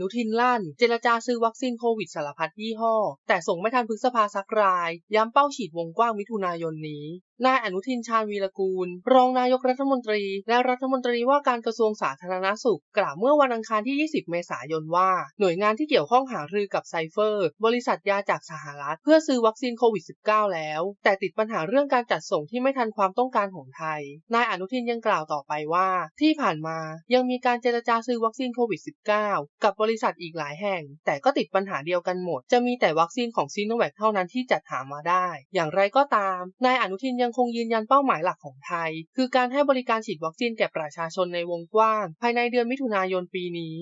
นุทินลั่น เจรจาซื้อวัคซีนโควิดสารพัดยี่ห้อ แต่ส่งไม่ทันพฤษภาสักราย ย้ำเป้าฉีดวงกว้างมิถุนายนนี้นายอนุทินชาญวีรกูล รองนายกรัฐมนตรี และรัฐมนตรีว่าการกระทรวงสาธารณสุข กล่าวเมื่อวันอังคารที่ 20 เมษายนว่า หน่วยงานที่เกี่ยวข้องหารือกับไซเฟอร์ บริษัทยาจากสหรัฐ เพื่อซื้อวัคซีนโควิด -19 แล้ว แต่ติดปัญหาเรื่องการจัดส่งที่ไม่ทันความต้องการของไทย นายอนุทินยังกล่าวต่อไปว่า ที่ผ่านมายังมีการเจรจาซื้อวัคซีนโควิด -19 กับบริษัทอีกหลายแห่ง แต่ก็ติดปัญหาเดียวกันหมด จะมีแต่วัคซีนของซีโนแวคเท่านั้นที่จัดหามาได้ อย่างไรก็ตาม นายอนุทินยังคงยืนยันเป้าหมายหลักของไทย คือการให้บริการฉีดวัคซีนแก่ประชาชนในวงกว้าง ภายในเดือนมิถุนายนปีนี้